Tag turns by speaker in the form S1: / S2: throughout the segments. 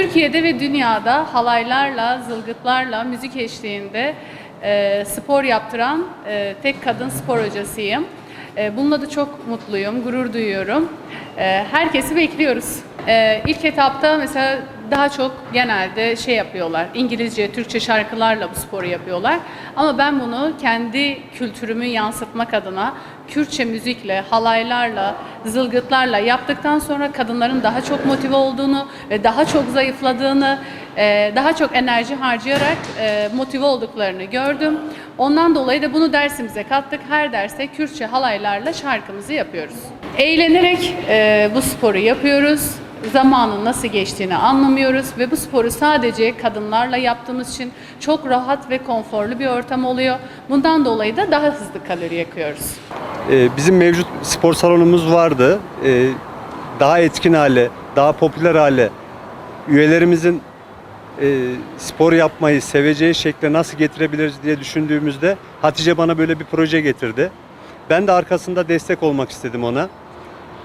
S1: Türkiye'de ve dünyada halaylarla, zılgıtlarla, müzik eşliğinde e, spor yaptıran e, tek kadın spor hocasıyım. E, bununla da çok mutluyum, gurur duyuyorum. E, herkesi bekliyoruz. E, ilk etapta mesela daha çok genelde şey yapıyorlar, İngilizce, Türkçe şarkılarla bu sporu yapıyorlar. Ama ben bunu kendi kültürümü yansıtmak adına Kürtçe müzikle, halaylarla, zılgıtlarla yaptıktan sonra kadınların daha çok motive olduğunu ve daha çok zayıfladığını, e, daha çok enerji harcayarak e, motive olduklarını gördüm. Ondan dolayı da bunu dersimize kattık. Her derste Kürtçe halaylarla şarkımızı yapıyoruz. Eğlenerek e, bu sporu yapıyoruz. Zamanın nasıl geçtiğini anlamıyoruz ve bu sporu sadece kadınlarla yaptığımız için çok rahat ve konforlu bir ortam oluyor. Bundan dolayı da daha hızlı kalori yakıyoruz.
S2: Ee, Bizim mevcut spor salonumuz vardı. Ee, Daha etkin hale, daha popüler hale, üyelerimizin e, spor yapmayı seveceği şekle nasıl getirebiliriz diye düşündüğümüzde Hatice bana böyle bir proje getirdi. Ben de arkasında destek olmak istedim ona.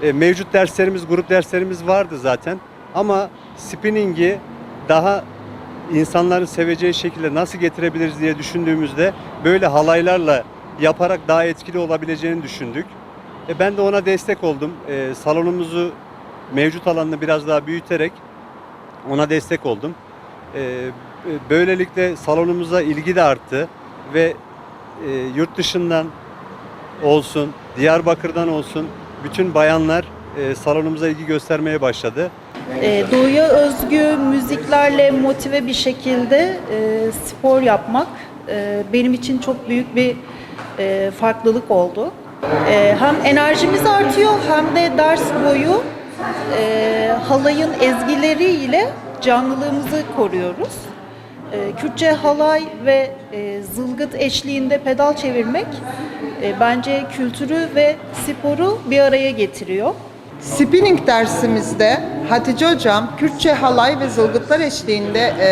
S2: E, Mevcut derslerimiz, grup derslerimiz vardı zaten. Ama spinning'i daha insanların seveceği şekilde nasıl getirebiliriz diye düşündüğümüzde böyle halaylarla yaparak daha etkili olabileceğini düşündük. E, ben de ona destek oldum. E, salonumuzu mevcut alanını biraz daha büyüterek ona destek oldum. E, böylelikle salonumuza ilgi de arttı ve e, yurt dışından olsun, Diyarbakır'dan olsun bütün bayanlar e, salonumuza ilgi göstermeye başladı.
S3: E, doğuya özgü müziklerle motive bir şekilde e, spor yapmak e, benim için çok büyük bir e, farklılık oldu. E, hem enerjimiz artıyor hem de ders boyu e, halayın ezgileriyle canlılığımızı koruyoruz. E, Kürtçe halay ve e, zılgıt eşliğinde pedal çevirmek e, bence kültürü ve sporu bir araya getiriyor.
S4: Spinning dersimizde Hatice Hocam Kürtçe halay ve zılgıtlar eşliğinde e,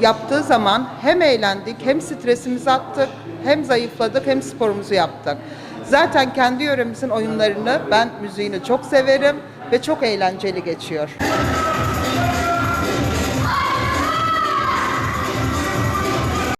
S4: yaptığı zaman hem eğlendik hem stresimizi attık hem zayıfladık hem sporumuzu yaptık. Zaten kendi yöremizin oyunlarını ben müziğini çok severim ve çok eğlenceli geçiyor.